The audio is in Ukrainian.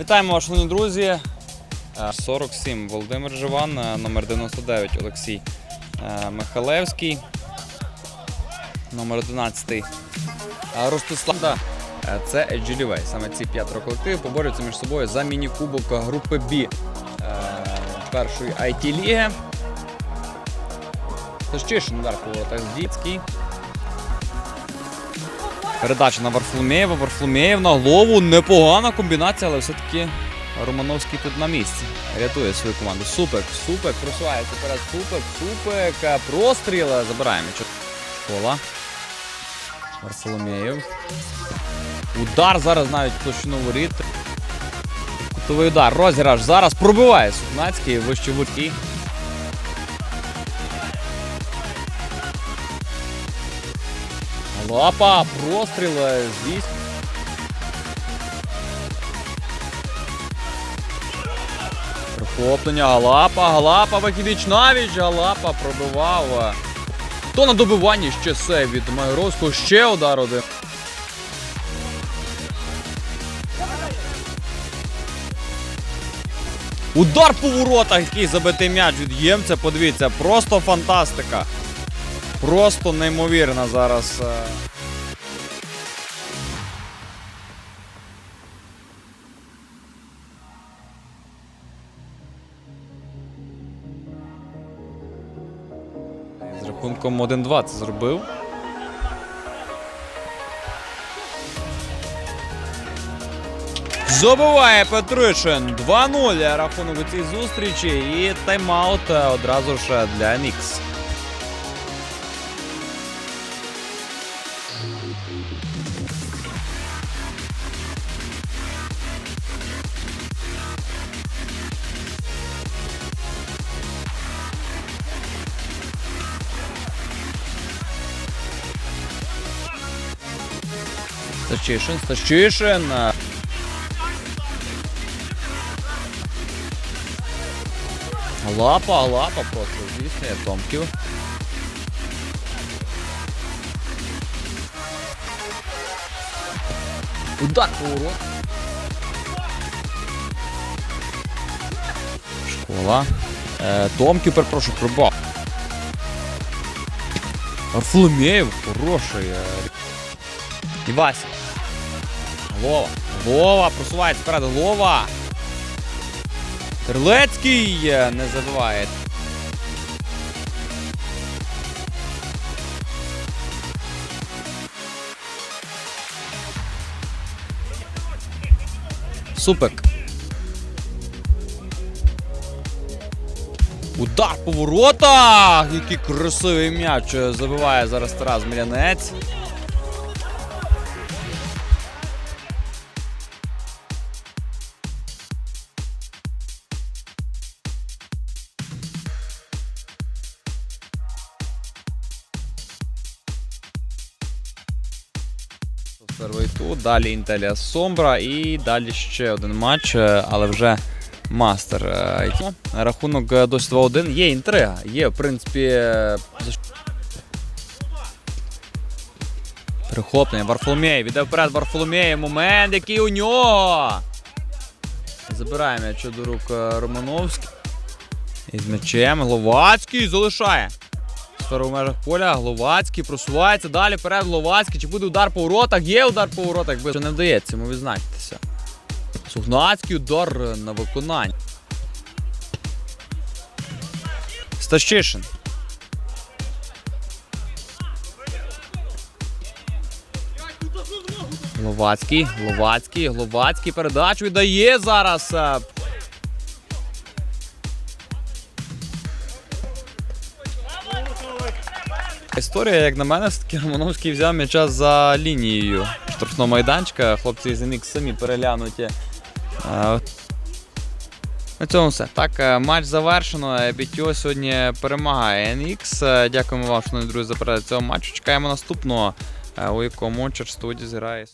Вітаємо вас, шановні друзі. Е, 47 Володимир Живан, е, номер 99 Олексій е, Михалевський, номер 11 е, Ростислав. Да, е, Це Edge Саме ці п'ятеро колективів поборюються між собою за міні-кубок групи е, першої IT-ліги. Тащишин удар по воротах Здіцький. Передача на Варфломєєва. Варфломєєв на голову. Непогана комбінація, але все-таки Романовський тут на місці. Рятує свою команду. Супек, супек, просувається вперед. Супек, супек. Простріл. Забираємо. Школа. Варфоломєєв. Удар зараз навіть площину воріт. Кутовий удар. Розіграш зараз пробиває Сукнацький, вище вудький. Лапа, простріл е, здесь. Прихоплення, Галапа, Галапа, Вахідич навіч, Галапа пробивав. То на добиванні ще сейв від Майоровського, ще удар один. Удар по воротах, який забитий м'яч від Ємця. Подивіться, просто фантастика. Просто неймовірно зараз. е, З рахунком 1-2 це зробив. Забиває Петришин 2-0 рахунок у цій зустрічі і тайм-аут е, одразу ж для Мікс. Стащишин, Стащишин. Лапа, лапа просто здійснює Томків. Удар поворот. Школа. Е, Томків, перепрошую, пробав. Варфоломєєв, хороший. е, і Вася. Глова. Глова просувається вперед. Глова. Терлецький е, не забиває. Супек. Удар по воротах! Який красивий м'яч е, забиває зараз Тарас Мілянець. Перший тут, далі Інтелія Сомбра і далі ще один матч, е, але вже мастер. е, Рахунок е, досі 2-1. Є інтрига. Є, в принципі. Прихоплення. Варфоломєєв. Іде вперед Варфоломєєв. Момент, який у нього. Забираємо м'яч до рук Романовський. Із м'ячем. Гловацький залишає. Сферу в межах поля. Гловацький просувається. Далі вперед Гловацький. Чи буде удар по воротах? Є удар по воротах. Якби що не вдається йому відзначитися. Сухнацький удар на виконання. Стащишин. Гловацький, Гловацький, Гловацький передачу віддає зараз. Історія, як на мене, все-таки Романовський взяв м'яча за лінією штрафного майданчика. Хлопці з НІК самі переглянуті. На цьому все. Так, е, матч завершено. BTO сьогодні перемагає NX. Е, Дякуємо вам, шановні друзі, за перегляд цього матчу. Чекаємо наступного, е, у якому Чер студії зіграє.